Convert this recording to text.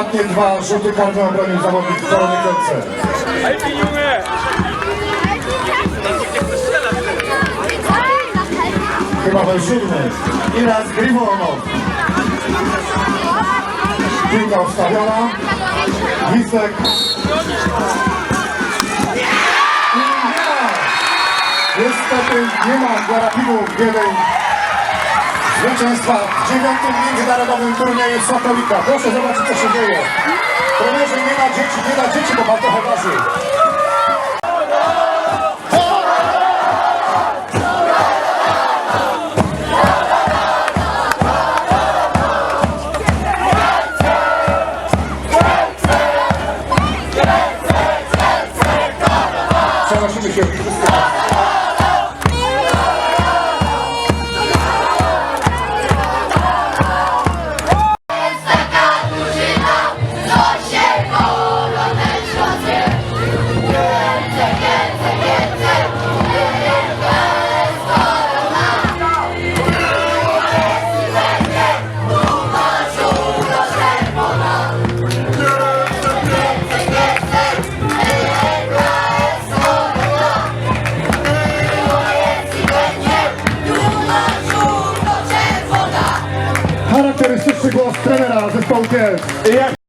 Ostatnie dwa rzuty karne obronił zawodnik Korony Kielce. Chyba był siódmy. I raz Grifonow. Piłka ustawiona. Ma. Niestety nie ma dla Rapidu Wiedeń zwycięstwa w dziewiątym międzynarodowym turnieju Sokowika. Proszę zobaczyć co się dzieje. Trenerze nie ma dzieci, nie ma dzieci, bo pan trochę waży. Przenosimy się wszystko. Charakterystyczny głos trenera zespołu Kielc.